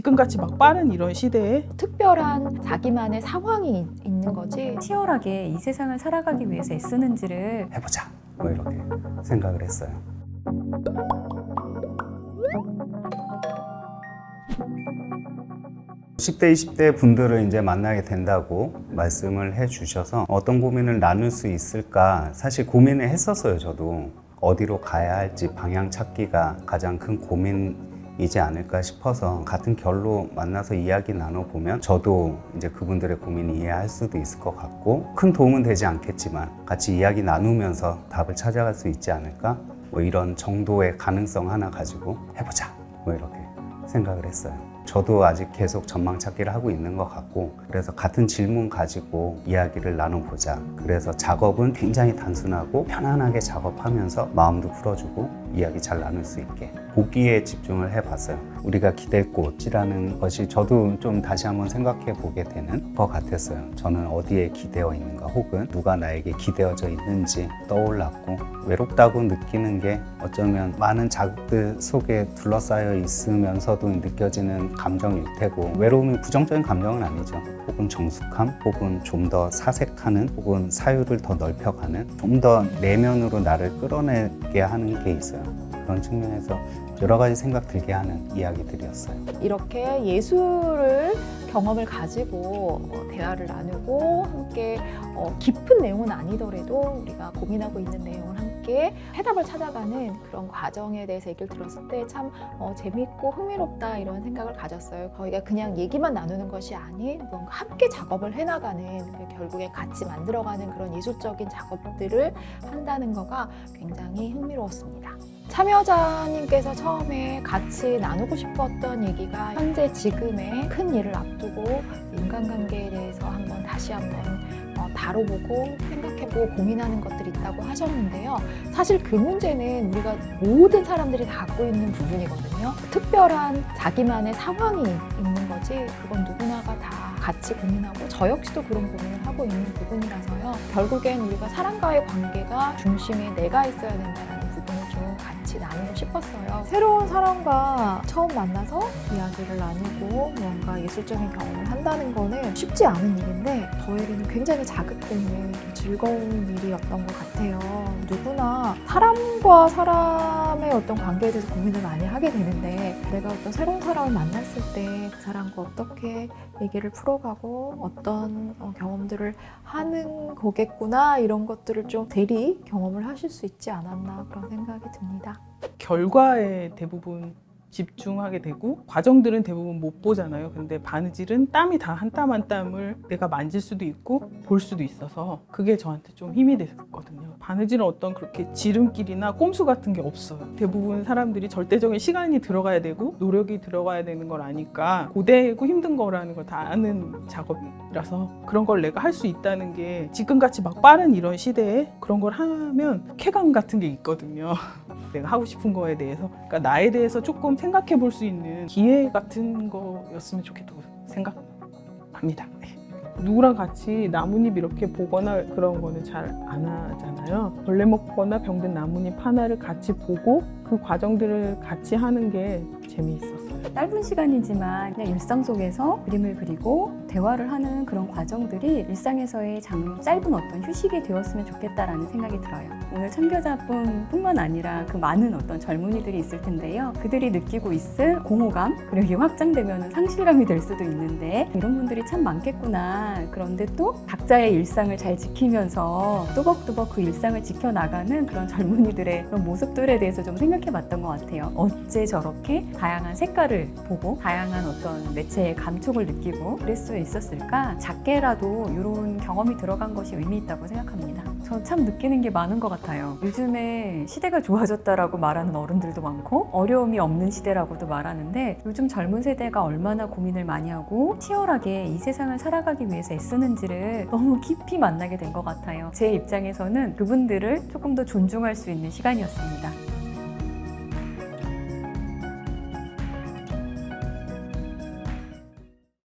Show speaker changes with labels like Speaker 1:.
Speaker 1: 지금같이 막 빠른 이런 시대에
Speaker 2: 특별한 자기만의 상황이 있- 있는 거지.
Speaker 3: 치열하게 이 세상을 살아가기 위해서 애쓰는지를
Speaker 4: 해보자 뭐 이렇게 생각을 했어요. 10대, 20대 분들을 이제 만나게 된다고 말씀을 해 주셔서 어떤 고민을 나눌 수 있을까 사실 고민을 했었어요, 저도. 어디로 가야 할지 방향 찾기가 가장 큰 고민 이지 않을까 싶어서 같은 결로 만나서 이야기 나눠보면 저도 이제 그분들의 고민 이해할 수도 있을 것 같고 큰 도움은 되지 않겠지만 같이 이야기 나누면서 답을 찾아갈 수 있지 않을까 뭐 이런 정도의 가능성 하나 가지고 해보자 뭐 이렇게 생각을 했어요. 저도 아직 계속 전망 찾기를 하고 있는 것 같고 그래서 같은 질문 가지고 이야기를 나눠보자. 그래서 작업은 굉장히 단순하고 편안하게 작업하면서 마음도 풀어주고 이야기 잘 나눌 수 있게 보기에 집중을 해봤어요. 우리가 기댈 곳이라는 것이 저도 좀 다시 한번 생각해 보게 되는 것 같았어요. 저는 어디에 기대어 있는가 혹은 누가 나에게 기대어져 있는지 떠올랐고 외롭다고 느끼는 게 어쩌면 많은 자극들 속에 둘러싸여 있으면서도 느껴지는 감정일 테고 외로움이 부정적인 감정은 아니죠. 혹은 정숙함, 혹은 좀 더 사색하는, 혹은 사유를 더 넓혀가는, 좀 더 내면으로 나를 끌어내게 하는 게 있어요. 그런 측면에서 여러 가지 생각 들게 하는 이야기들이었어요.
Speaker 2: 이렇게 예술을 경험을 가지고 어, 대화를 나누고 함께 어, 깊은 내용은 아니더라도 우리가 고민하고 있는 내용을 함께 해답을 찾아가는 그런 과정에 대해서 얘기를 들었을 때 참 어, 재밌고 흥미롭다 이런 생각을 가졌어요. 저희가 그냥 얘기만 나누는 것이 아닌 뭔가 함께 작업을 해나가는 그리고 결국에 같이 만들어가는 그런 예술적인 작업들을 한다는 거가 굉장히 흥미로웠습니다. 참여자님께서 처음에 같이 나누고 싶었던 얘기가 현재 지금의 큰 일을 앞두고 인간관계에 대해서 한번 다시 한번 어, 다뤄보고 생각 해보고 고민하는 것들이 있다고 하셨는데요. 사실 그 문제는 우리가 모든 사람들이 다 갖고 있는 부분이거든요. 특별한 자기만의 상황이 있는 거지 그건 누구나가 다 같이 고민하고 저 역시도 그런 고민을 하고 있는 부분이라서요. 결국엔 우리가 사람과의 관계가 중심에 내가 있어야 된다는 부분을 좀 같이 나누고 싶었어요. 새로운 사람과 처음 만나서 이야기를 나누고 뭔가 예술적인 경험을 한다는 거는 쉽지 않은 일인데 저에게는 굉장히 자극되는 좀 즐거운 일이었던 것 같아요. 누구나 사람과 사람의 어떤 관계에 대해서 고민을 많이 하게 되는데 내가 어떤 새로운 사람을 만났을 때 그 사람과 어떻게 얘기를 풀어가고 어떤 어, 경험들을 하는 거겠구나 이런 것들을 좀 대리 경험을 하실 수 있지 않았나 그런 생각이 듭니다.
Speaker 1: 결과에 대부분 집중하게 되고 과정들은 대부분 못 보잖아요. 근데 바느질은 땀이 다 한 땀 한 땀을 내가 만질 수도 있고 볼 수도 있어서 그게 저한테 좀 힘이 됐거든요. 바느질은 어떤 그렇게 지름길이나 꼼수 같은 게 없어요. 대부분 사람들이 절대적인 시간이 들어가야 되고 노력이 들어가야 되는 걸 아니까 고되고 힘든 거라는 걸 다 아는 작업이라서 그런 걸 내가 할 수 있다는 게 지금같이 막 빠른 이런 시대에 그런 걸 하면 쾌감 같은 게 있거든요. 내가 하고 싶은 거에 대해서 그러니까 나에 대해서 조금 생각해 볼 수 있는 기회 같은 거였으면 좋겠다고 생각합니다. 네. 누구랑 같이 나뭇잎 이렇게 보거나 그런 거는 잘 안 하잖아요. 벌레 먹거나 병든 나뭇잎 하나를 같이 보고 그 과정들을 같이 하는 게 재미있었어요.
Speaker 3: 짧은 시간이지만 그냥 일상 속에서 그림을 그리고 대화를 하는 그런 과정들이 일상에서의 장, 짧은 어떤 휴식이 되었으면 좋겠다라는 생각이 들어요. 오늘 참여자분 뿐만 아니라 그 많은 어떤 젊은이들이 있을 텐데요. 그들이 느끼고 있을 공허감, 그리고 이게 확장되면 상실감이 될 수도 있는데 이런 분들이 참 많겠구나. 그런데 또 각자의 일상을 잘 지키면서 또박또박 그 일상을 지켜나가는 그런 젊은이들의 그런 모습들에 대해서 좀 생각해 봤던 것 같아요. 어째 저렇게 다양한 색깔을 보고 다양한 어떤 매체의 감촉을 느끼고 그럴 수 있었을까? 작게라도 이런 경험이 들어간 것이 의미 있다고 생각합니다. 저 참 느끼는 게 많은 것 같아요. 요즘에 시대가 좋아졌다라고 말하는 어른들도 많고 어려움이 없는 시대라고도 말하는데 요즘 젊은 세대가 얼마나 고민을 많이 하고 치열하게 이 세상을 살아가기 위해서 애쓰는지를 너무 깊이 만나게 된 것 같아요. 제 입장에서는 그분들을 조금 더 존중할 수 있는 시간이었습니다.